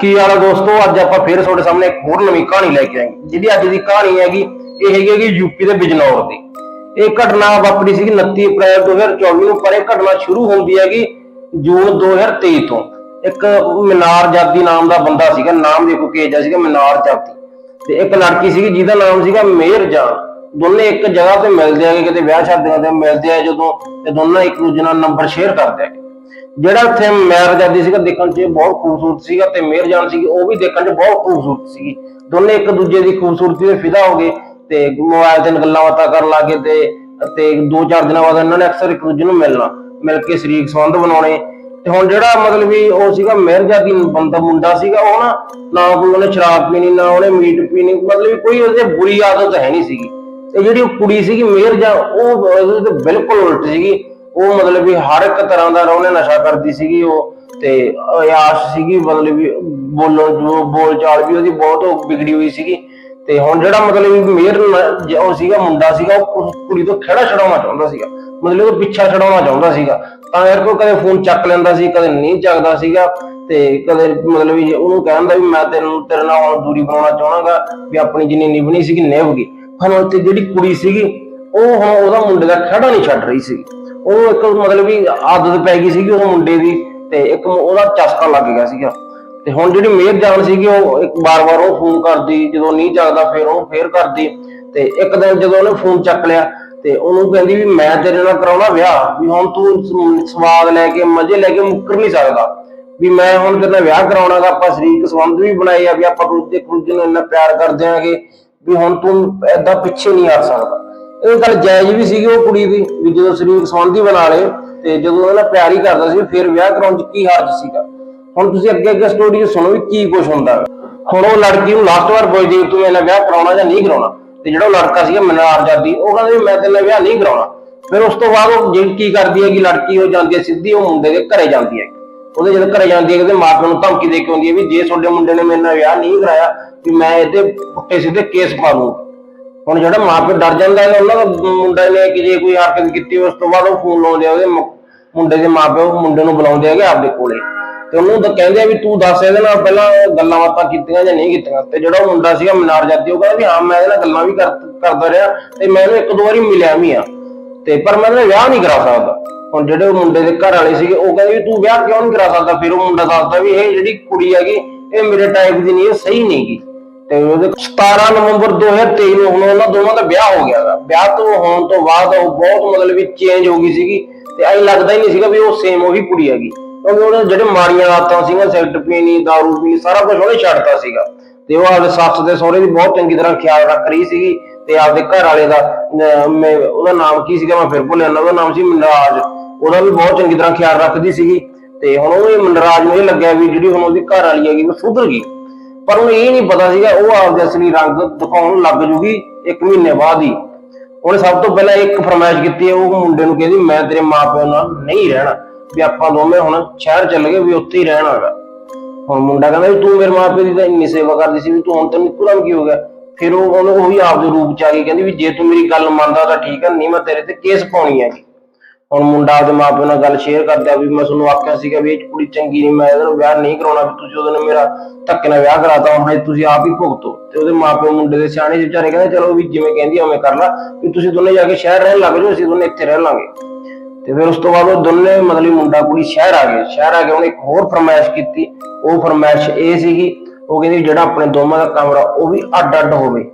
ਕੀ ਹਾਲ ਆ ਦੋਸਤੋ, ਅੱਜ ਆਪਾਂ ਫੇਰ ਤੁਹਾਡੇ ਸਾਹਮਣੇ ਇੱਕ ਹੋਰ ਨਵੀਂ ਕਹਾਣੀ ਲੈ ਕੇ ਆਏ ਜਿਹੜੀ ਅੱਜ ਦੀ ਕਹਾਣੀ ਹੈਗੀ, ਇਹ ਹੈਗੀ ਹੈਗੀ ਯੂਪੀ ਦੇ ਬਿਜਨੌਰ ਦੀ। ਇਹ ਘਟਨਾ ਵਾਪਰੀ ਸੀਗੀ 29 ਅਪ੍ਰੈਲ 2024 ਨੂੰ, ਪਰ ਇਹ ਘਟਨਾ ਸ਼ੁਰੂ ਹੁੰਦੀ ਹੈਗੀ ਜੂਨ 2023 ਤੋਂ। ਇੱਕ ਮਨਾਰ ਜਾਤੀ ਨਾਮ ਦਾ ਬੰਦਾ ਸੀਗਾ, ਨਾਮ ਦੇਖੋ ਕੇਜਾ ਸੀਗਾ, ਮਨਾਰ ਜਾਤੀ। ਤੇ ਇੱਕ ਲੜਕੀ ਸੀਗੀ, ਜਿਹਦਾ ਨਾਮ ਸੀਗਾ ਮੇਹਰ ਜਾਨ। ਦੋਨੇ ਇੱਕ ਜਗ੍ਹਾ ਤੇ ਮਿਲਦੇ ਆਗੇ ਕਿਤੇ ਵਿਆਹ ਸ਼ਾਦੀਆਂ ਤੇ ਮਿਲਦੇ ਆ ਜਦੋਂ, ਤੇ ਦੋਨਾਂ ਇੱਕ ਦੂਜੇ ਨਾਲ ਨੰਬਰ ਸ਼ੇਅਰ ਕਰਦੇ ਆ। ਜਿਹੜਾ ਉੱਥੇ ਮੈਰ ਜਾਂਦੀ ਸੀਗਾ ਦੇਖਣ 'ਚ ਬਹੁਤ ਖੂਬਸੂਰਤ ਸੀਗਾ ਤੇ ਮੇਰ ਜਾਨ ਸੀਗੀ, ਉਹ ਵੀ ਦੇਖਣ 'ਚ ਬਹੁਤ ਖੂਬਸੂਰਤ ਸੀਗੀ। ਦੋਨੇ ਇੱਕ ਦੂਜੇ ਦੀ ਖੂਬਸੂਰਤੀ ਦੇ ਫਿਦਾ ਹੋ ਗਏ ਤੇ ਮੋਬਾਈਲ ਤੇ ਗੱਲਾਂ ਬਾਤਾਂ ਕਰਨ ਲੱਗੇ ਤੇ ਤੇ ਦੋ ਚਾਰ ਦਿਨਾਂ ਬਾਅਦ ਇਹਨਾਂ ਨੇ ਅਕਸਰ ਇੱਕ ਦੂਜੇ ਨੂੰ ਮਿਲਣਾ, ਮਿਲ ਕੇ ਸਰੀਰਕ ਸੰਬੰਧ ਬਣਾਉਣੇ। ਤੇ ਹੁਣ ਜਿਹੜਾ ਮਤਲਬ ਵੀ ਉਹ ਸੀਗਾ ਮਿਹਰਜਾਦੀ ਬੰਦਾ, ਮੁੰਡਾ ਸੀਗਾ, ਉਹ ਨਾ ਨਾ ਕੋਈ ਉਹਨੇ ਸ਼ਰਾਬ ਪੀਣੀ, ਨਾ ਉਹਨੇ ਮੀਟ ਪੀਣੀ, ਮਤਲਬ ਕੋਈ ਉਹਦੇ ਬੁਰੀ ਆਦਤ ਹੈ ਨਹੀਂ ਸੀਗੀ। ਤੇ ਜਿਹੜੀ ਉਹ ਕੁੜੀ ਸੀਗੀ ਮੇਰ ਉਹ ਬਿਲਕੁਲ ਉਲਟ ਸੀਗੀ। ਉਹ ਮਤਲਬ ਵੀ ਹਰ ਇੱਕ ਤਰ੍ਹਾਂ ਦਾ ਉਹਨੇ ਨਸ਼ਾ ਕਰਦੀ ਸੀਗੀ ਉਹ, ਤੇ ਅਯਾਸ਼ ਸੀਗੀ ਮਤਲਬ ਵੀ ਬੋਲਣ ਬੋਲ ਚਾਲ ਵੀ ਉਹਦੀ ਬਹੁਤ ਵਿਗੜੀ ਹੋਈ ਸੀਗੀ। ਤੇ ਹੁਣ ਜਿਹੜਾ ਮਤਲਬ ਵੀ ਮੇਰ ਉਹ ਸੀਗਾ, ਮੁੰਡਾ ਸੀਗਾ, ਉਹ ਕੁੜੀ ਤੋਂ ਖੜਾ ਛਡਾਉਣਾ ਚਾਹੁੰਦਾ ਸੀਗਾ। ਮਤਲਬ ਉਹ ਪਿੱਛਾ ਛਡਾਉਣਾ ਚਾਹੁੰਦਾ ਸੀਗਾ। ਤਾਂ ਯਾਰ ਕੋ ਕਦੇ ਫੋਨ ਚੱਕ ਲੈਂਦਾ ਸੀ, ਕਦੇ ਨਹੀਂ ਚੱਕਦਾ ਸੀਗਾ। ਤੇ ਕਦੇ ਮਤਲਬ ਵੀ ਉਹਨੂੰ ਕਹਿੰਦਾ ਵੀ ਮੈਂ ਤੈਨੂੰ, ਤੇਰੇ ਨਾਲ ਹੁਣ ਦੂਰੀ ਬਣਾਉਣਾ ਚਾਹਣਾਗਾ, ਵੀ ਆਪਣੀ ਜਿੰਨੀ ਨਿਭਣੀ ਸੀਗੀ, ਨਿਭ ਗਈ। ਹੁਣ ਤੇ ਜਿਹੜੀ ਕੁੜੀ ਸੀਗੀ, ਉਹ ਹੁਣ ਉਹਦਾ ਮੁੰਡੇ ਦਾ ਖੜਾ ਨਹੀਂ ਛੱਡ ਰਹੀ ਸੀ ਉਹ ਇੱਕ ਮਤਲਬ ਵੀ ਆਦਤ ਪੈ ਗਈ ਸੀਗੀ ਉਹ ਮੁੰਡੇ ਦੀ ਤੇ ਇੱਕ ਉਹਦਾ ਚਸਕਾ ਲੱਗ ਗਿਆ ਸੀਗਾ। ਤੇ ਹੁਣ ਜਿਹੜੀ ਮੇਰ ਜਾਨ ਸੀਗੀ ਉਹ ਇੱਕ ਵਾਰ-ਵਾਰ ਉਹ ਫੋਨ ਕਰਦੀ, ਜਦੋਂ ਨਹੀਂ ਚੱਕਦਾ ਫਿਰ ਉਹ ਫੇਰ ਕਰਦੀ। ਤੇ ਇੱਕ ਦਿਨ ਜਦੋਂ ਉਹਨੇ ਫੋਨ ਚੱਕ ਲਿਆ ਤੇ ਉਹਨੂੰ ਕਹਿੰਦੀ ਵੀ ਮੈਂ ਤੇਰੇ ਨਾਲ ਕਰਾਉਣਾ ਵਿਆਹ, ਵੀ ਹੁਣ ਤੂੰ ਸਵਾਦ ਲੈ ਕੇ, ਮਜ਼ੇ ਲੈ ਕੇ ਮੁੱਕਰ ਨਹੀਂ ਸਕਦਾ। ਵੀ ਮੈਂ ਹੁਣ ਤੇਰੇ ਨਾਲ ਵਿਆਹ ਕਰਾਉਣਾਗਾ, ਆਪਾਂ ਸਰੀਰਕ ਸੰਬੰਧ ਵੀ ਬਣਾਏ ਆ, ਵੀ ਆਪਾਂ ਦੂਜੇ ਇੱਕ ਦੂਜੇ ਨੂੰ ਇੰਨਾ ਪਿਆਰ ਕਰਦੇ ਆਂਗੇ, ਵੀ ਹੁਣ ਤੂੰ ਏਦਾਂ ਪਿੱਛੇ ਨਹੀਂ ਆ ਸਕਦਾ। ਇਹ ਗੱਲ ਜਾਇਜ਼ ਵੀ ਸੀਗੀ, ਉਹ ਕੁੜੀ ਦੀ ਵੀ ਜਦੋਂ ਸਰੀਰਕ ਸੰਬੰਧ ਬਣਾ ਲਏ ਤੇ ਜਦੋਂ ਉਹਦੇ ਪਿਆਰ ਹੀ ਕਰਦਾ ਸੀ, ਫਿਰ ਵਿਆਹ ਕਰਾਉਣ ਚ ਕੀ ਹਰਜ ਸੀਗਾ? ਹੁਣ ਤੁਸੀਂ ਅੱਗੇ ਅੱਗੇ ਸਟੋਰੀ ਸੁਣੋ ਵੀ ਕੀ ਕੁਝ ਹੁੰਦਾ। ਹੁਣ ਉਹ ਲੜਕੀ ਨੂੰ ਲਾਸਟ ਵਾਰ ਪੁੱਛਦੀ ਤੂੰ ਮੇਰੇ ਵਿਆਹ ਕਰਾਉਣਾ ਜਾਂ ਨਹੀਂ ਕਰਾਉਣਾ, ਤੇ ਜਿਹੜਾ ਉਹ ਲੜਕਾ ਸੀਗਾ ਮਨਾਰ ਜਾਦੀ ਉਹ ਕਹਿੰਦਾ ਵੀ ਮੈਂ ਤੇਰੇ ਨਾਲ ਵਿਆਹ ਨਹੀਂ ਕਰਾਉਣਾ। ਫਿਰ ਉਸ ਤੋਂ ਬਾਅਦ ਉਹ ਜਿਹੜੀ ਕੀ ਕਰਦੀ ਹੈ ਕਿ ਲੜਕੀ ਉਹ ਜਾਂਦੀ ਹੈ ਸਿੱਧੀ, ਉਹ ਮੁੰਡੇ ਦੇ ਘਰੇ ਜਾਂਦੀ ਹੈ ਉਹਦੇ ਜਦੋਂ ਘਰੇ ਜਾਂਦੀ ਹੈ, ਉਹਦੇ ਮਾਪਿਆਂ ਨੂੰ ਧਮਕੀ ਦੇ ਕੇ ਆਉਂਦੀ ਹੈ ਵੀ ਜੇ ਤੁਹਾਡੇ ਮੁੰਡੇ ਨੇ ਮੇਰੇ ਨਾਲ ਵਿਆਹ ਨਹੀਂ ਕਰਾਇਆ, ਵੀ ਮੈਂ ਇਹਦੇ ਪੁੱਟੇ ਸਿੱਧੇ ਕੇਸ ਪਾ ਦੂੰ ਹੁਣ ਜਿਹੜਾ ਮਾਪੇ ਡਰ ਜਾਂਦਾ ਹੈ, ਉਹਨਾਂ ਦਾ ਮੁੰਡਾ ਨੇ ਕਿ ਜੇ ਕੋਈ ਹਰਕਤ ਕੀਤੀ, ਉਸ ਤੋਂ ਬਾਅਦ ਉਹ ਫੋਨ ਲਾਉਂਦੇ ਆ ਉਹਦੇ ਮੁੰਡੇ ਦੇ ਮਾਪੇ ਉਹ ਮੁੰਡੇ ਨੂੰ ਬੁਲਾਉਂਦੇ ਹੈਗੇ ਆਪਦੇ ਕੋਲੇ। ਤੇ ਉਹਨੂੰ ਤਾਂ ਕਹਿੰਦੇ ਆ ਵੀ ਤੂੰ ਦੱਸ ਇਹਦੇ ਨਾਲ ਪਹਿਲਾਂ ਗੱਲਾਂ ਬਾਤਾਂ ਕੀਤੀਆਂ ਜਾਂ ਨਹੀਂ ਕੀਤੀਆਂ। ਤੇ ਜਿਹੜਾ ਮੁੰਡਾ ਸੀਗਾ ਮਨਾਰ ਜਾਤੀ, ਉਹ ਕਹਿੰਦਾ ਵੀ ਹਾਂ, ਮੈਂ ਇਹਦੇ ਨਾਲ ਗੱਲਾਂ ਵੀ ਕਰਦਾ ਰਿਹਾ ਤੇ ਮੈਂ ਇਹਨੂੰ ਇੱਕ ਦੋ ਵਾਰੀ ਮਿਲਿਆ ਵੀ ਆ। ਤੇ ਪਰ ਮੈਂ ਇਹਦਾ ਵਿਆਹ ਨਹੀਂ ਕਰਾ ਸਕਦਾ। ਹੁਣ ਜਿਹੜੇ ਉਹ ਮੁੰਡੇ ਦੇ ਘਰ ਵਾਲੇ ਸੀਗੇ, ਉਹ ਕਹਿੰਦੇ ਵੀ ਤੂੰ ਵਿਆਹ ਕਿਉਂ ਨਹੀਂ ਕਰਾ ਸਕਦਾ? ਫਿਰ ਉਹ ਮੁੰਡਾ ਦੱਸਦਾ ਵੀ ਇਹ ਜਿਹੜੀ ਕੁੜੀ ਹੈਗੀ, ਇਹ ਮੇਰੇ ਟਾਈਪ ਦੀ ਨਹੀਂ, ਇਹ ਸਹੀ ਨਹੀਂਗੀ ਤੇ ਉਹਦੇ 17 ਨਵੰਬਰ 2023 ਨੂੰ ਹੁਣ ਉਹਨਾਂ ਦੋਵਾਂ ਦਾ ਵਿਆਹ ਹੋ ਗਿਆ ਗਾ ਵਿਆਹ ਤੋਂ ਹੋਣ ਤੋਂ ਬਾਅਦ ਉਹ ਬਹੁਤ ਮਤਲਬ ਵੀ ਚੇਂਜ ਹੋ ਗਈ ਸੀਗੀ ਤੇ ਐਂ ਲੱਗਦਾ ਹੀ ਨਹੀਂ ਸੀਗਾ ਵੀ ਉਹ ਸੇਮ ਉਹੀ ਕੁੜੀ ਹੈਗੀ। ਕਿਉਂਕਿ ਉਹਨੇ ਜਿਹੜੇ ਮਾੜੀਆਂ ਆਦਤਾਂ ਸੀਗੀਆਂ ਸਿਗਰਟ ਪੀਣੀ ਦਾਰੂ ਪੀਣੀ, ਸਾਰਾ ਕੁਝ ਉਹਨੇ ਛੱਡਤਾ ਸੀਗਾ। ਤੇ ਉਹ ਆਪਦੇ ਸੱਸ ਦੇ ਸਹੁਰੇ ਦੀ ਬਹੁਤ ਚੰਗੀ ਤਰ੍ਹਾਂ ਖਿਆਲ ਰੱਖ ਰਹੀ ਸੀਗੀ ਤੇ ਆਪਦੇ ਘਰ ਵਾਲੇ ਦਾ ਮੈਂ ਉਹਦਾ ਨਾਮ ਕੀ ਸੀਗਾ ਮੈਂ ਫਿਰ ਭੁੱਲਿਆ ਨਾ, ਉਹਦਾ ਨਾਮ ਸੀ ਮਨਰਾਜ। ਉਹਦਾ ਵੀ ਬਹੁਤ ਚੰਗੀ ਤਰ੍ਹਾਂ ਖਿਆਲ ਰੱਖਦੀ ਸੀਗੀ ਤੇ ਹੁਣ ਉਹ ਮਨਰਾਜ ਨੂੰ ਇਹ ਲੱਗਿਆ ਵੀ ਜਿਹੜੀ ਹੁਣ ਉਹਦੀ ਘਰ ਵਾਲੀ ਹੈਗੀ, ਉਹ ਸੁਧਰ ਗਈ। ਪਰ ਉਹਨੂੰ ਇਹ ਨਹੀਂ ਪਤਾ ਸੀਗਾ, ਉਹ ਆਪਦੇ ਅਸਲੀ ਰੰਗ ਦਿਖਾਉਣ ਲੱਗ ਜੂਗੀ ਇੱਕ ਮਹੀਨੇ ਬਾਅਦ ਹੀ। ਉਹਨੇ ਸਭ ਤੋਂ ਪਹਿਲਾਂ ਇੱਕ ਫਰਮਾਇਸ਼ ਕੀਤੀ ਉਹ ਮੁੰਡੇ ਨੂੰ ਕਹਿੰਦੀ, ਮੈਂ ਤੇਰੇ ਮਾਪਿਆਂ ਨਾਲ ਨਹੀਂ ਰਹਿਣਾ। ਵੀ ਆਪਾਂ ਦੋਵੇਂ ਹੁਣ ਸ਼ਹਿਰ ਚੱਲ ਗਏ, ਵੀ ਉੱਥੇ ਹੀ ਰਹਿਣਾ ਹੈਗਾ। ਹੁਣ ਮੁੰਡਾ ਕਹਿੰਦਾ ਵੀ, ਤੂੰ ਮੇਰੇ ਮਾਪੇ ਦੀ ਤਾਂ ਇੰਨੀ ਸੇਵਾ ਕਰਦੀ ਸੀ ਵੀ ਤੂੰ ਹੁਣ ਤੈਨੂੰ ਇੱਕਦਮ ਕੀ ਹੋ ਗਿਆ? ਫਿਰ ਉਹ ਉਹਨੂੰ ਉਹੀ ਆਪਦੇ ਰੂਪ ਚ ਆ ਗਈ ਕਹਿੰਦੀ ਵੀ, ਜੇ ਤੂੰ ਮੇਰੀ ਗੱਲ ਮੰਨਦਾ ਤਾਂ ਠੀਕ ਹੈ, ਨਹੀਂ ਮੈਂ ਤੇਰੇ ਤੇ ਕੇਸ ਪਾਉਣੀ ਹੈ ਹੁਣ ਮੁੰਡਾ ਆਪਦੇ ਮਾਪਿਆਂ ਨਾਲ ਗੱਲ ਸ਼ੇਅਰ ਕਰਦਾ ਵੀ ਮੈਂ ਤੁਹਾਨੂੰ ਆਖਿਆ ਸੀਗਾ ਵੀ ਇਹ ਕੁੜੀ ਚੰਗੀ ਨਹੀਂ ਮੈਂ ਇਹਦਾ ਵਿਆਹ ਨਹੀਂ ਕਰਾਉਣਾ, ਵੀ ਤੁਸੀਂ ਉਹਦੇ ਨਾਲ ਮੇਰਾ ਧੱਕੇ ਨਾਲ ਵਿਆਹ ਕਰਾਤਾ, ਹੁਣ ਤੁਸੀਂ ਆਪ ਹੀ ਭੁਗਤੋ। ਤੇ ਉਹਦੇ ਮਾਪਿਓ ਮੁੰਡੇ ਦੇ ਸਿਆਣੇ ਜਿਹੇ ਵਿਚਾਰੇ ਕਹਿੰਦੇ, ਚਲੋ ਵੀ ਜਿਵੇਂ ਕਹਿੰਦੀ ਉਵੇਂ ਕਰ ਲਾ, ਵੀ ਤੁਸੀਂ ਦੋਨੇ ਜਾ ਕੇ ਸ਼ਹਿਰ ਰਹਿਣ ਲੱਗ ਜਾਓ, ਅਸੀਂ ਦੋਨੇ ਇੱਥੇ ਰਹਿ ਲਾਂਗੇ। ਤੇ ਫਿਰ ਉਸ ਤੋਂ ਬਾਅਦ ਉਹ ਦੋਨੇ, ਮਤਲਬ ਮੁੰਡਾ ਕੁੜੀ ਸ਼ਹਿਰ ਆ ਗਏ ਸ਼ਹਿਰ ਆ ਕੇ ਉਹਨੇ ਇੱਕ ਹੋਰ ਫਰਮਾਇਸ਼ ਕੀਤੀ। ਉਹ ਫਰਮਾਇਸ਼ ਇਹ ਸੀਗੀ, ਉਹ ਕਹਿੰਦੀ ਜਿਹੜਾ ਆਪਣੇ ਦੋਵਾਂ ਦਾ ਕਮਰਾ, ਉਹ ਵੀ ਅੱਡ ਅੱਡ ਹੋਵੇ।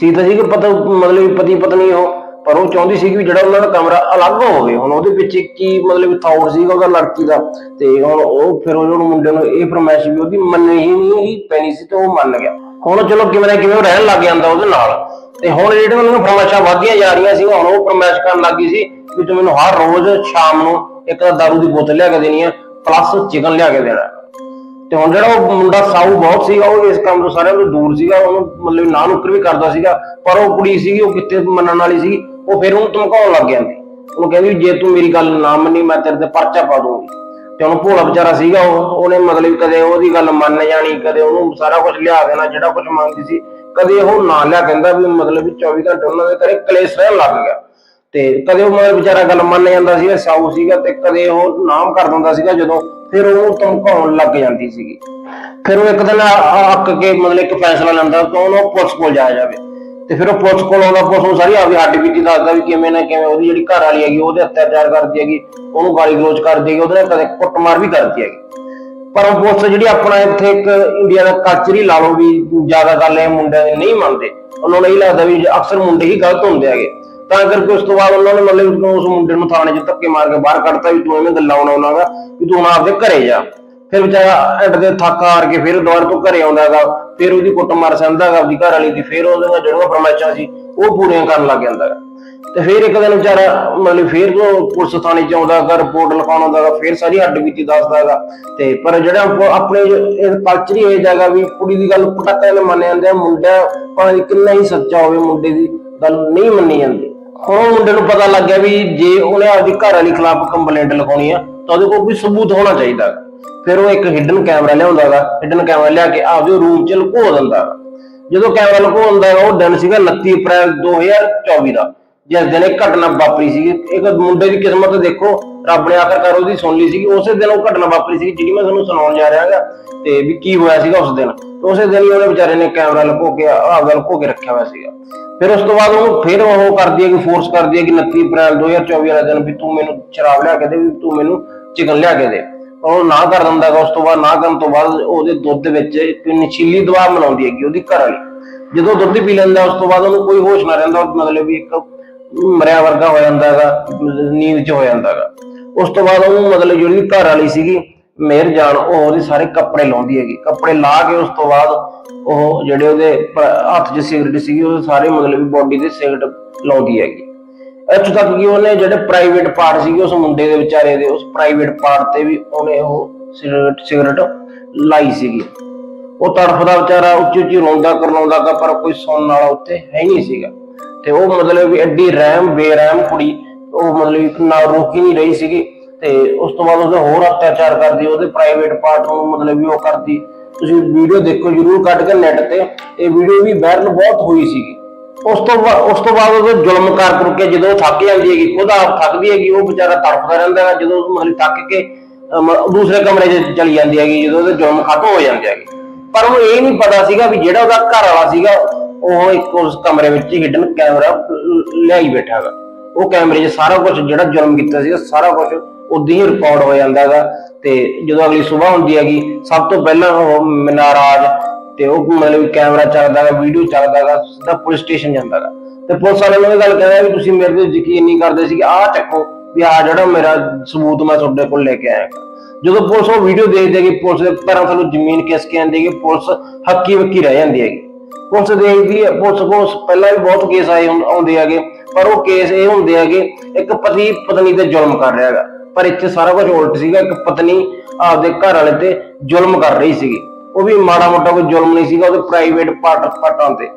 ਸੀ ਤਾਂ ਸੀ ਕਿ ਪਤਾ, ਮਤਲਬ ਪਤੀ ਪਤਨੀ ਉਹ ਪਰ ਉਹ ਚਾਹੁੰਦੀ ਸੀ ਕਿ ਜਿਹੜਾ ਉਹਨਾਂ ਦਾ ਕਮਰਾ ਅਲੱਗ ਹੋਵੇ, ਹੁਣ ਉਹਦੇ ਪਿੱਛੇ ਕੀ ਮਤਲਬ ਥਾਉਟ ਸੀਗਾ ਉਹਦਾ ਲੜਕੀ ਦਾ, ਤੇ ਹੁਣ ਉਹ ਫਿਰ ਉਹਨੂੰ ਮੁੰਡੇ ਨੂੰ ਇਹ ਫਰਮਾਇਸ਼ ਵੀ ਉਹਦੀ ਮੰਨਣੀ ਹੀ ਨਹੀਂ ਪੈਣੀ ਸੀ ਤੇ ਉਹ ਮੰਨ ਗਿਆ। ਹੁਣ ਚਲੋ ਕਿਵੇਂ ਨਾ ਕਿਵੇਂ ਉਹ ਰਹਿਣ ਲੱਗ ਜਾਂਦਾ ਉਹਦੇ ਨਾਲ। ਤੇ ਹੁਣ ਜਿਹੜੇ ਉਹਨਾਂ ਨੂੰ ਫਰਮਾਇਸ਼ਾਂ ਵਧਦੀਆਂ ਜਾ ਰਹੀਆਂ ਸੀ, ਹੁਣ ਉਹ ਫਰਮਾਇਸ਼ ਕਰਨ ਲੱਗੀ ਸੀ ਕਿ ਤੂੰ ਮੈਨੂੰ ਹਰ ਰੋਜ਼ ਸ਼ਾਮ ਨੂੰ ਇੱਕ ਤਾਂ ਦਾਰੂ ਦੀ ਬੋਤਲ ਲਿਆ ਕੇ ਦੇਣੀ ਹੈ ਪਲੱਸ ਚਿਕਨ ਲਿਆ ਕੇ ਦੇਣਾ। ਤੇ ਹੁਣ ਜਿਹੜਾ ਉਹ ਮੁੰਡਾ ਸਾਊ ਬਹੁਤ ਸੀਗਾ, ਉਹ ਇਸ ਕੰਮ ਤੋਂ ਸਾਰਿਆਂ ਤੋਂ ਦੂਰ ਸੀਗਾ, ਉਹਨੂੰ ਮਤਲਬ ਨਾ ਨੁਕਰ ਵੀ ਕਰਦਾ ਸੀਗਾ, ਪਰ ਉਹ ਕੁੜੀ ਸੀਗੀ, ਉਹ ਕਿੱਥੇ ਮੰਨਣ ਵਾਲੀ ਸੀਗੀ ਉਹ ਫਿਰ ਉਹਨੂੰ ਧਮਕਾਉਣ ਲੱਗ ਜਾਂਦੀ ਉਹਨੂੰ ਕਹਿੰਦੀ ਜੇ ਤੂੰ ਮੇਰੀ ਗੱਲ ਨਾ ਮੰਨੀ, ਮੈਂ ਤੇਰੇ ਤੇ ਪਰਚਾ ਪਾ ਦੂੰਗੀ। ਤੇ ਉਹਨੂੰ ਭੋਲਾ ਵਿਚਾਰਾ ਸੀਗਾ ਉਹ। ਉਹਨੇ ਮਤਲਬ ਕਦੇ ਉਹਦੀ ਗੱਲ ਮੰਨ ਜਾਣੀ, ਕਦੇ ਉਹਨੂੰ ਸਾਰਾ ਕੁਝ ਲਿਆ ਦੇਣਾ, ਜਿਹੜਾ ਕੁਝ ਮੰਗਦੀ ਸੀ, ਕਦੇ ਉਹ ਨਾ ਲਿਆ ਕਹਿੰਦਾ ਵੀ ਮਤਲਬ ਵੀ 24 ਘੰਟੇ ਉਹਨਾਂ ਦੇ ਘਰੇ ਕਲੇਸ਼ ਰਹਿਣ ਲੱਗ ਗਿਆ। ਤੇ ਕਦੇ ਉਹ ਮਤਲਬ ਵਿਚਾਰਾ ਗੱਲ ਮੰਨ ਜਾਂਦਾ ਸੀਗਾ, ਸਾਊ ਸੀਗਾ, ਤੇ ਕਦੇ ਉਹ ਨਾਮ ਕਰ ਦਿੰਦਾ ਸੀਗਾ ਜਦੋਂ, ਫਿਰ ਉਹ ਧਮਕਾਉਣ ਲੱਗ ਜਾਂਦੀ ਸੀਗੀ। ਫਿਰ ਉਹ ਇੱਕ ਦਿਨ ਆ- ਅੱਕ ਕੇ ਮਤਲਬ ਇੱਕ ਫੈਸਲਾ ਲੈਂਦਾ ਕਿ ਉਹਨੂੰ ਪੁਲਿਸ ਕੋਲ ਜਾਇਆ ਜਾਵੇ। ਤੇ ਫਿਰ ਉਹ ਪੁਲਿਸ ਕੋਲ ਆਉਂਦਾ, ਪੁਲਿਸ ਨੂੰ ਸਾਰੀ ਆਪਦੀ ਹੱਡ ਬੀਤੀ ਦੱਸਦਾ ਵੀ ਕਿਵੇਂ ਨਾ ਕਿਵੇਂ ਉਹਦੀ ਜਿਹੜੀ ਘਰ ਵਾਲੀ ਹੈਗੀ, ਉਹਦੇ ਅਤਿਆਚਾਰ ਕਰਦੀ ਹੈਗੀ, ਉਹਨੂੰ ਗਾਲੀ ਗਲੋਚ ਕਰਦੀ ਹੈਗੀ, ਉਹਦੇ ਨਾਲ ਕਦੇ ਕੁੱਟਮਾਰ ਵੀ ਕਰਦੀ ਹੈਗੀ। ਪਰ ਉਹ ਪੁਲਿਸ ਜਿਹੜੀ ਆਪਣਾ ਇੱਥੇ ਇੱਕ ਇੰਡੀਆ ਦਾ ਕਲਚਰ ਹੀ ਲਾ ਲਓ ਵੀ ਜ਼ਿਆਦਾ ਗੱਲ ਇਹ ਮੁੰਡਿਆਂ ਦੀ ਨਹੀਂ ਮੰਨਦੇ। ਉਹਨਾਂ ਨੂੰ ਇਹ ਲੱਗਦਾ ਵੀ ਅਕਸਰ ਮੁੰਡੇ ਹੀ ਗਲਤ ਹੁੰਦੇ ਹੈਗੇ। ਤਾਂ ਕਰਕੇ ਉਸ ਤੋਂ ਬਾਅਦ ਉਹਨਾਂ ਨੇ ਮਤਲਬ ਉਸ ਮੁੰਡੇ ਨੂੰ ਥਾਣੇ 'ਚ ਧੱਕੇ ਮਾਰ ਕੇ ਬਾਹਰ ਕੱਢਤਾ ਵੀ ਤੂੰ ਐਵੇਂ ਗੱਲਾਂ ਉਣਾਉਣਾਗਾ ਵੀ ਤੂੰ ਹੁਣ ਆਪਦੇ ਘਰੇ ਜਾ। ਫਿਰ ਵਿਚਾਰਾ ਐਂਡ ਦੇ ਥੱਕ ਹਾਰ ਕੇ ਫਿਰ ਦੁਬਾਰਾ ਤੋਂ ਘਰੇ ਆਉਂਦਾ ਹੈਗਾ। ਫਿਰ ਉਹਦੀ ਕੁੱਟਮਾਰ ਸਹਿੰਦਾ ਹੈਗਾ ਆਪਦੀ ਘਰ ਵਾਲੀ ਦੀ, ਫਿਰ ਉਹਦੀਆਂ ਜਿਹੜੀਆਂ ਫਰਮਾਇਸ਼ਾਂ ਸੀ, ਉਹ ਪੂਰੀਆਂ ਕਰਨ ਲੱਗ ਜਾਂਦਾ ਹੈਗਾ ਤੇ ਫਿਰ ਇੱਕ ਦਿਨ ਵਿਚਾਰਾ ਮਤਲਬ ਫਿਰ ਉਹ ਪੁਲਿਸ ਥਾਣੇ ਚ ਆਉਂਦਾ ਹੈਗਾ ਰਿਪੋਰਟ ਲਿਖਾਉਣ ਆਉਂਦਾ ਹੈਗਾ ਫਿਰ ਸਾਰੀ ਹੱਡ ਬੀਤੀ ਦੱਸਦਾ ਹੈਗਾ ਤੇ ਪਰ ਜਿਹੜਾ ਆਪਣੇ ਇਹ ਕਲਚਰ ਹੀ ਇਹ ਜਗ੍ਹਾ ਵੀ ਕੁੜੀ ਦੀ ਗੱਲ ਪਟਾਕੇ ਨਾਲ ਮੰਨ ਜਾਂਦੇ ਆ ਮੁੰਡਾ ਭਾਵੇਂ ਕਿੰਨਾ ਹੀ ਸੱਚਾ ਹੋਵੇ ਮੁੰਡੇ ਦੀ ਗੱਲ ਨਹੀਂ ਮੰਨੀ ਜਾਂਦੀ। ਹੁਣ ਮੁੰਡੇ ਨੂੰ ਪਤਾ ਲੱਗ ਗਿਆ ਵੀ ਜੇ ਉਹਨੇ ਆਪਦੀ ਘਰ ਵਾਲੀ ਖਿਲਾਫ ਕੰਪਲੇਂਟ ਲਿਖਾਉਣੀ ਆ, ਤਾਂ ਉਹਦੇ ਕੋਲ ਕੋਈ ਸਬੂਤ ਹੋਣਾ ਚਾਹੀਦਾ ਫਿਰ ਉਹ ਇੱਕ ਹਿਡਨ ਕੈਮਰਾ ਲਿਆਉਂਦਾ ਹੈਗਾ ਹਿਡਨ ਕੈਮਰਾ ਲਿਆ ਕੇ ਆਪਦੇ ਰੂਮ 'ਚ ਲੁਕੋ ਦਿੰਦਾ ਜਦੋਂ ਕੈਮਰਾ ਲੁਕਾਉਂਦਾ ਹੈਗਾ ਉਹ ਦਿਨ ਸੀਗਾ 29 ਅਪ੍ਰੈਲ 2024 ਦਾ। ਜਿਸ ਦਿਨ ਇਹ ਘਟਨਾ ਵਾਪਰੀ ਸੀ ਇੱਕ ਮੁੰਡੇ ਦੀ ਕਿਸਮਤ ਦੇਖੋ, ਰੱਬ ਨੇ ਆਖਰਕਾਰ ਉਹਦੀ ਸੁਣ ਲਈ ਸੀ ਉਸੇ ਦਿਨ ਉਹ ਘਟਨਾ ਵਾਪਰੀ ਸੀ ਜਿਹੜੀ ਮੈਂ ਤੁਹਾਨੂੰ ਸੁਣਾਉਣ ਜਾ ਰਿਹਾ ਹਾਂ ਤੇ ਵੀ ਕੀ ਹੋਇਆ ਸੀਗਾ ਉਸ ਦਿਨ। ਉਸੇ ਦਿਨ ਹੀ ਉਹਨੇ ਵਿਚਾਰੇ ਨੇ ਕੈਮਰਾ ਲੁਕੋ ਕੇ, ਆਪਦਾ ਲੁਕੋ ਕੇ ਰੱਖਿਆ ਹੋਇਆ ਸੀਗਾ। ਫਿਰ ਉਸ ਤੋਂ ਬਾਅਦ ਉਹਨੂੰ ਫਿਰ ਉਹ ਕਰਦੀ ਹੈ ਕਿ ਫੋਰਸ ਕਰਦੀ ਹੈ ਕਿ 29 ਅਪ੍ਰੈਲ 2024 ਵਾਲੇ ਦਿਨ ਵੀ ਤੂੰ ਮੈਨੂੰ ਸ਼ਰਾਬ ਲਿਆ ਕੇ ਦੇ, ਵੀ ਤੂੰ ਮੈਨੂੰ ਚਿਕਨ ਲਿਆ ਕੇ ਦੇ। ਉਹ ਨਾ ਕਰ ਦਿੰਦਾ ਹੈਗਾ, ਉਸ ਤੋਂ ਬਾਅਦ ਨਾ ਕਰਨ ਤੋਂ ਬਾਅਦ ਉਹਦੇ ਦੁੱਧ ਦੇ ਵਿੱਚ ਇੱਕ ਨਸ਼ੀਲੀ ਦਵਾ ਮਿਲਾਉਂਦੀ ਹੈਗੀ ਉਹਦੀ ਘਰ ਵਾਲੀ। ਜਦੋਂ ਦੁੱਧ ਪੀ ਲੈਂਦਾ, ਉਸ ਤੋਂ ਬਾਅਦ ਉਹਨੂੰ ਕੋਈ ਹੋਸ਼ ਨਾ ਰਹਿੰਦਾ ਮਤਲਬ ਵੀ ਇੱਕ ਮਰਿਆ ਵਰਗਾ ਹੋ ਜਾਂਦਾ ਹੈਗਾ, ਨੀਂਦ 'ਚ ਹੋ ਜਾਂਦਾ ਹੈਗਾ। ਉਸ ਤੋਂ ਬਾਅਦ ਉਹਨੂੰ ਮਤਲਬ ਜਿਹੜੀ ਘਰ ਵਾਲੀ ਸੀਗੀ ਮੇਰ ਜਾਨ, ਉਹ ਉਹਦੇ ਸਾਰੇ ਕੱਪੜੇ ਲਾਉਂਦੀ ਹੈਗੀ। ਕੱਪੜੇ ਲਾ ਕੇ ਉਸ ਤੋਂ ਬਾਅਦ ਉਹ ਜਿਹੜੇ ਉਹਦੇ ਹੱਥ 'ਚ ਸਿਗਰਟ ਸੀਗੀ, ਉਹ ਸਾਰੇ ਮਤਲਬ ਬੋਡੀ ਤੇ ਸਿਗਰਟ ਲਾਉਂਦੀ ਹੈਗੀ। ਇੱਥੋਂ ਤੱਕ ਕਿ ਉਹਨੇ ਜਿਹੜੇ ਪ੍ਰਾਈਵੇਟ ਪਾਰਟ ਸੀਗੇ, ਉਸ ਮੁੰਡੇ ਦੇ ਵਿਚਾਰੇ ਦੇ, ਉਸ ਪ੍ਰਾਈਵੇਟ ਪਾਰਟ ਤੇ ਵੀ ਉਹਨੇ ਉਹ ਸਿਗਰਟ ਸਿਗਰਟ ਲਾਈ ਸੀਗੀ। ਉਹ ਤੜਫਦਾ ਵਿਚਾਰਾ ਉੱਚੀ ਉੱਚੀ ਰੋਂਦਾ ਕਰਲਾਉਂਦਾ ਗਾ ਪਰ ਕੋਈ ਸੁਣਨ ਵਾਲਾ ਉੱਥੇ ਹੈ ਨਹੀਂ ਸੀਗਾ। ਤੇ ਉਹ ਮਤਲਬ ਵੀ ਐਡੀ ਰਹਿਮ, ਬੇਰਹਿਮ ਕੁੜੀ, ਉਹ ਮਤਲਬ ਇੱਕ ਨਾ ਰੋਕੀ ਨਹੀਂ ਰਹੀ ਸੀਗੀ। ਤੇ ਉਸ ਤੋਂ ਬਾਅਦ ਉਹਦੇ ਹੋਰ ਅਤਿਆਚਾਰ ਕਰਦੀ, ਉਹਦੇ ਪ੍ਰਾਈਵੇਟ ਪਾਰਟ ਨੂੰ ਮਤਲਬ ਵੀ ਉਹ ਕਰਦੀ। ਤੁਸੀਂ ਵੀਡੀਓ ਦੇਖੋ, ਜਰੂਰ ਕੱਢ ਕੇ ਨੈਟ ਤੇ। ਇਹ ਵੀਡੀਓ ਵੀ ਵਾਇਰਲ ਬਹੁਤ ਹੋਈ ਸੀਗੀ। ਉਸ ਤੋਂ ਉਸ ਤੋਂ ਬਾਅਦ ਉਹਦੇ ਜ਼ੁਲਮ ਕਰ ਕਰ ਕੇ ਜਦੋਂ ਥੱਕ ਜਾਂਦੀ ਹੈਗੀ ਖੁਦ ਆਪ ਥੱਕਦੀ ਹੈਗੀ, ਉਹ ਵਿਚਾਰਾ ਤੜਫਦਾ ਰਹਿੰਦਾ ਹੈ ਜਦੋਂ ਮਤਲਬ ਥੱਕ ਕੇ ਦੂਸਰੇ ਕਮਰੇ 'ਚ ਚਲੀ ਜਾਂਦੀ ਹੈਗੀ, ਜਦੋਂ ਉਹਦੇ ਜ਼ੁਲਮ ਖਤਮ ਹੋ ਜਾਂਦੇ ਹੈਗੇ। ਪਰ ਉਹਨੂੰ ਇਹ ਨਹੀਂ ਪਤਾ ਸੀਗਾ ਵੀ ਜਿਹੜਾ ਉਹਦਾ ਘਰ ਵਾਲਾ ਸੀਗਾ, ਉਹ ਇੱਕ ਉਸ ਕਮਰੇ ਵਿੱਚ ਹਿਡਨ ਕੈਮਰਾ ਲਿਆਈ ਬੈਠਾ ਹੈਗਾ। ਉਹ ਕੈਮਰੇ 'ਚ ਸਾਰਾ ਕੁਝ ਜਿਹੜਾ ਜ਼ੁਲਮ ਕੀਤਾ ਸੀਗਾ, ਸਾਰਾ ਕੁਝ ਉਦੋਂ ਹੀ ਰਿਕਾਰਡ ਹੋ ਜਾਂਦਾ ਹੈਗਾ। ਤੇ ਜਦੋਂ ਅਗਲੀ ਸਵੇਰ ਹੁੰਦੀ ਹੈਗੀ, ਸਭ ਤੋਂ ਪਹਿਲਾਂ ਉਹ ਮਨਾਰਾਜ ਤੇ ਉਹ ਮਤਲਬ ਕੈਮਰਾ ਚੱਲਦਾ ਹੈਗਾ ਵੀਡੀਓ ਚੱਲਦਾ ਹੈਗਾ ਸਿੱਧਾ ਪੁਲਿਸ ਸਟੇਸ਼ਨ ਜਾਂਦਾ ਹੈਗਾ ਤੇ ਪੁਲਿਸ ਵਾਲਿਆਂ ਨੂੰ ਇਹ ਗੱਲ ਕਹਿੰਦਾ ਵੀ ਤੁਸੀਂ ਮੇਰੇ ਤੇ ਯਕੀਨ ਨਹੀਂ ਕਰਦੇ ਸੀ ਕਿ ਆਹ ਚੱਕੋ ਵੀ ਆਹ ਜਿਹੜਾ ਮੇਰਾ ਸਬੂਤ ਮੈਂ ਤੁਹਾਡੇ ਕੋਲ ਲੈ ਕੇ ਆਇਆ ਜਦੋਂ ਪੁਲਿਸ ਉਹ ਵੀਡੀਓ ਦੇਖਦੀ ਹੈਗੀ, ਪੁਲਿਸ ਦੇ ਪੈਰਾਂ ਥੱਲੋਂ ਜ਼ਮੀਨ ਕਿਸ ਕੇ ਆਂਦੀ ਹੈਗੀ, ਪੁਲਿਸ ਹੱਕੀ ਵੱਕੀ ਰਹਿ ਜਾਂਦੀ ਹੈਗੀ। ਪੁਲਿਸ ਦੇਖਦੀ ਹੈ, ਪੁਲਿਸ ਕੋਲ ਪਹਿਲਾਂ ਵੀ ਬਹੁਤ ਕੇਸ ਆਏ ਆਉਂਦੇ ਹੈਗੇ, ਪਰ ਉਹ ਕੇਸ ਇਹ ਹੁੰਦੇ ਹੈਗੇ, ਇੱਕ ਪਤੀ, ਪਤਨੀ ਤੇ ਜ਼ੁਲਮ ਕਰ ਰਿਹਾ ਹੈਗਾ। ਪਰ ਇੱਥੇ ਸਾਰਾ ਕੁਝ ਉਲਟ ਸੀਗਾ, ਇੱਕ ਪਤਨੀ ਆਪਦੇ ਘਰ ਵਾਲੇ ਤੇ ਜ਼ੁਲਮ ਕਰ ਰਹੀ ਸੀਗੀ। ਉਹ ਵੀ ਮਾੜਾ ਮੋਟਾ ਕੋਈ ਜ਼ੁਲਮ ਨਹੀਂ ਸੀਗਾ, ਉਹਦੇ ਪ੍ਰਾਈਵੇਟ ਪਾਰਟ ਪਾਟਾਂ ਤੇ।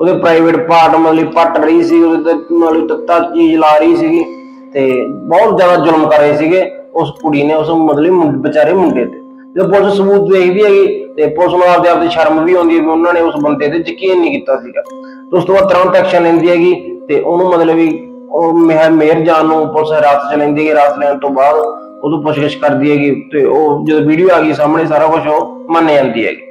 ਉਹਦੇ ਪ੍ਰਾਈਵੇਟ ਪਾਰਟ ਮਤਲਬ ਪੱਟ ਰਹੀ ਸੀ, ਉਹਦੇ ਤੇ ਮਤਲਬ ਤੱਤਾ ਚੀਜ਼ ਲਾ ਰਹੀ ਸੀਗੀ ਤੇ ਬਹੁਤ ਜ਼ਿਆਦਾ ਜ਼ੁਲਮ ਕਰ ਰਹੇ ਸੀਗੇ ਉਸ ਕੁੜੀ ਨੇ, ਉਸ ਮਤਲਬ ਵਿਚਾਰੇ ਮੁੰਡੇ ਤੇ। ਜਦੋਂ ਪੁਲਿਸ ਸਬੂਤ ਦੇਖਦੀ ਹੈਗੀ ਤੇ ਪੁਲਿਸ ਨੂੰ ਆਪਦੇ ਆਪਦੀ ਸ਼ਰਮ ਵੀ ਆਉਂਦੀ ਹੈ ਵੀ ਉਹਨਾਂ ਨੇ ਉਸ ਬੰਦੇ ਤੇ ਯਕੀਨ ਨਹੀਂ ਕੀਤਾ ਸੀਗਾ। ਤੇ ਉਸ ਤੋਂ ਬਾਅਦ ਤੁਰੰਤ ਐਕਸ਼ਨ ਲੈਂਦੀ ਹੈਗੀ ਤੇ ਉਹਨੂੰ ਮਤਲਬ ਵੀ ਉਹ ਮੇਹਰ ਮੇਹਰ ਜਾਨ ਨੂੰ ਪੁਲਿਸ ਹਿਰਾਸਤ ਚ ਲੈਂਦੀ ਹੈ ਹਿਰਾਸਤ ਲੈਣ ਤੋਂ ਬਾਅਦ ਉਹਨੂੰ ਪੁੱਛਗਿੱਛ ਕਰਦੀ ਹੈਗੀ ਤੇ ਉਹ ਜਦੋਂ ਵੀਡੀਓ ਆ ਗਈ ਸਾਹਮਣੇ ਸਾਰਾ ਕੁਝ ਉਹ ਮੰਨ ਜਾਂਦੀ ਹੈਗੀ।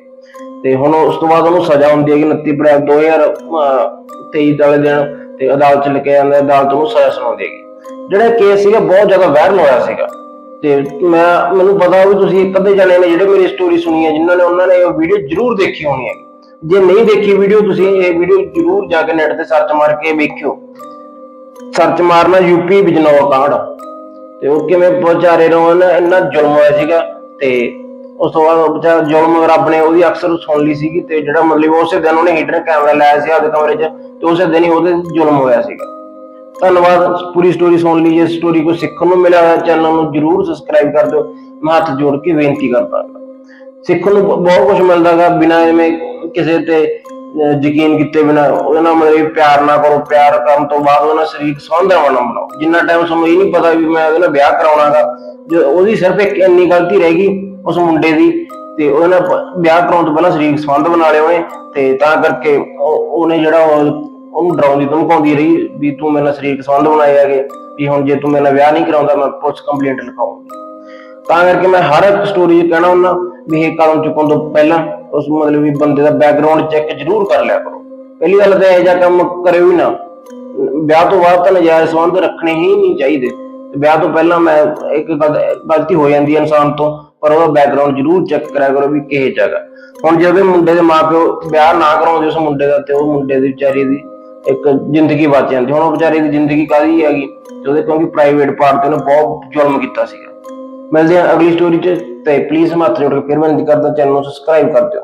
ਤੇ ਹੁਣ ਉਸ ਤੋਂ ਬਾਅਦ ਉਹਨੂੰ ਸਜ਼ਾ ਹੁੰਦੀ ਹੈ 29 ਅਪ੍ਰੈਲ 2023 ਵਾਲੇ ਦਿਨ ਤੇ ਅਦਾਲਤ ਚ ਲੈ ਕੇ ਅਦਾਲਤ ਉਹਨੂੰ ਸਜ਼ਾ ਸੁਣਾਉਂਦੀ ਹੈਗੀ। ਜਿਹੜਾ ਕੇਸ ਸੀਗਾ ਬਹੁਤ ਜ਼ਿਆਦਾ ਵਾਇਰਲ ਹੋਇਆ ਸੀਗਾ। ਤੇ ਮੈਂ, ਮੈਨੂੰ ਪਤਾ ਵੀ ਤੁਸੀਂ ਇੱਕ ਅੱਧੇ ਜਣੇ ਨੇ ਜਿਹੜੇ ਮੇਰੀ ਸਟੋਰੀ ਸੁਣੀ ਹੈ, ਜਿਨ੍ਹਾਂ ਨੇ ਉਹਨਾਂ ਨੇ ਉਹ ਵੀਡੀਓ ਜ਼ਰੂਰ ਦੇਖੀ ਹੋਣੀ ਹੈ ਜੇ ਨਹੀਂ ਦੇਖੀ ਵੀਡੀਓ ਤੁਸੀਂ ਇਹ ਵੀਡੀਓ ਜ਼ਰੂਰ ਜਾ ਕੇ ਨੈਟ ਤੇ ਸਰਚ ਮਾਰ ਕੇ ਵੇਖਿਓ। ਸਰਚ ਮਾਰਨਾ ਯੂਪੀ ਬਿਜਨੌਰ ਕਾਂਡ। ਤੇ ਉਹ ਕਿਵੇਂ ਵਿਚਾਰੇ ਨੂੰ ਇੰਨਾ ਇੰਨਾ ਜ਼ੁਲਮ ਹੋਇਆ ਸੀਗਾ ਤੇ ਉਸ ਤੋਂ ਬਾਅਦ ਉਹ ਵਿਚਾਰਾ ਜ਼ੁਲਮ ਰੱਬ ਨੇ ਉਹਦੀ ਅਕਸਰ ਸੁਣ ਲਈ ਸੀਗੀ ਤੇ ਜਿਹੜਾ ਮਤਲਬ ਉਸੇ ਦਿਨ ਉਹਨੇ ਹੀਟਰ ਕੈਮਰਾ ਲਾਇਆ ਸੀ ਆਪਦੇ ਕਮਰੇ 'ਚ ਤੇ ਉਸੇ ਦਿਨ ਹੀ ਉਹਦੇ ਜ਼ੁਲਮ ਹੋਇਆ ਸੀਗਾ। ਧੰਨਵਾਦ, ਪੂਰੀ ਸਟੋਰੀ ਸੁਣ ਲਈ, ਜੇ ਸਟੋਰੀ ਕੋਈ ਸਿੱਖਣ ਨੂੰ ਮਿਲਿਆ ਹੋਇਆ ਚੈਨਲ ਨੂੰ ਜਰੂਰ ਸਬਸਕ੍ਰਾਈਬ ਕਰ ਦਿਓ। ਮੈਂ ਹੱਥ ਜੋੜ ਕੇ ਬੇਨਤੀ ਕਰਦਾ ਹਾਂ। ਸਿੱਖਣ ਨੂੰ ਬ- ਬਹੁਤ ਕੁਝ ਮਿਲਦਾਗਾ ਬਿਨਾਂ ਐਵੇਂ ਕਿਸੇ ਤੇ ਯਕੀਨ ਕੀਤੇ ਬਿਨਾਂ ਉਹਦੇ ਨਾਲ ਪਿਆਰ ਨਾ ਕਰੋ, ਪਿਆਰ ਕਰਨ ਤੋਂ ਬਾਅਦ ਉਹਦੇ ਸਰੀਰਕ ਸੰਬੰਧ ਨਾ ਬਣਾਓ। ਜਿੰਨਾ ਟਾਈਮ ਤੁਹਾਨੂੰ ਇਹ ਨਹੀਂ ਪਤਾ ਵੀ ਮੈਂ ਉਹਦੇ ਨਾਲ ਵਿਆਹ ਕਰਾਉਣਾਗਾ, ਜੋ ਉਹਦੀ ਸਿਰਫ ਇੱਕ ਇੰਨੀ ਗਲਤੀ ਰਹਿ ਗਈ ਉਸ ਮੁੰਡੇ ਦੀ, ਤੇ ਉਹਦੇ ਨਾਲ ਵਿਆਹ ਕਰਾਉਣ ਤੋਂ ਪਹਿਲਾਂ ਸਰੀਰਕ ਸੰਬੰਧ ਬਣਾ ਲਏ ਉਹਨੇ, ਤੇ ਤਾਂ ਕਰਕੇ ਉਹਨੇ ਜਿਹੜਾ ਉਹਨੂੰ ਡਰਾਉਂਦੀ ਧਮਕਾਉਂਦੀ ਰਹੀ ਵੀ ਤੂੰ ਮੇਰੇ ਨਾਲ ਸਰੀਰਕ ਸੰਬੰਧ ਬਣਾਏ ਹੈਗੇ, ਵੀ ਹੁਣ ਜੇ ਤੂੰ ਮੇਰੇ ਨਾਲ ਵਿਆਹ ਨਹੀਂ ਕਰਾਉਂਦਾ ਮੈਂ ਪੁਲਿਸ ਕੰਪਲੇਂਟ ਲਿਖਾਉਂਗੀ। ਤਾਂ ਕਰਕੇ ਮੈਂ ਹਰ ਇੱਕ ਸਟੋਰੀ 'ਚ ਕਹਿਣਾ ਹੁੰਦਾ, ਵੀ ਇਹ ਕਦਮ ਚੁੱਕਣ ਤੋਂ ਪਹਿਲਾਂ ਉਸ ਮਤਲਬ ਵੀ ਬੰਦੇ ਦਾ ਬੈਕਗ੍ਰਾਉਂਡ ਚੈੱਕ ਜ਼ਰੂਰ ਕਰ ਲਿਆ ਕਰੋ। ਪਹਿਲੀ ਗੱਲ ਤਾਂ ਇਹ ਜਿਹਾ ਕੰਮ ਕਰਿਓ ਹੀ ਨਾ। ਵਿਆਹ ਤੋਂ ਬਾਅਦ ਤਾਂ ਨਜਾਇਜ਼ ਸੰਬੰਧ ਰੱਖਣੇ ਹੀ ਨਹੀਂ ਚਾਹੀਦੇ। ਵਿਆਹ ਤੋਂ ਪਹਿਲਾਂ ਮੈਂ ਇੱਕ ਗਲਤੀ ਹੋ ਜਾਂਦੀ ਹੈ ਇਨਸਾਨ ਤੋਂ, ਪਰ ਉਹਦਾ ਬੈਕਗ੍ਰਾਉਂਡ ਜ਼ਰੂਰ ਚੈੱਕ ਕਰਿਆ ਕਰੋ ਵੀ ਕਿਹੇ ਜਗ੍ਹਾ ਹੁਣ ਜੇ ਉਹਦੇ ਮੁੰਡੇ ਦੇ ਮਾਪਿਓ ਵਿਆਹ ਨਾ ਕਰਾਉਂਦੇ ਉਸ ਮੁੰਡੇ ਦਾ, ਤੇ ਉਹ ਮੁੰਡੇ ਦੀ ਵਿਚਾਰੀ ਦੀ ਇੱਕ ਜ਼ਿੰਦਗੀ ਬਚ ਜਾਂਦੀ। ਹੁਣ ਉਹ ਵਿਚਾਰੀ ਦੀ ਜ਼ਿੰਦਗੀ ਕਾਹਦੀ ਹੈਗੀ? ਤੇ ਉਹਦੇ ਕਿਉਂਕਿ ਪ੍ਰਾਈਵੇਟ ਪਾਰਟ ਤੇ ਉਹਨੇ ਬਹੁਤ ਜ਼ੁਲਮ ਕੀਤਾ ਸੀਗਾ। ਮਿਲਦੇ ਹਾਂ ਅਗਲੀ ਸਟੋਰੀ 'ਚ ਤੇ ਪਲੀਜ਼ ਹੱਥ ਜੋੜ ਕੇ ਫਿਰ ਬੇਨਤੀ ਕਰਦਾ ਚੈਨਲ ਨੂੰ ਸਬਸਕ੍ਰਾਈਬ ਕਰ ਦਿਓ।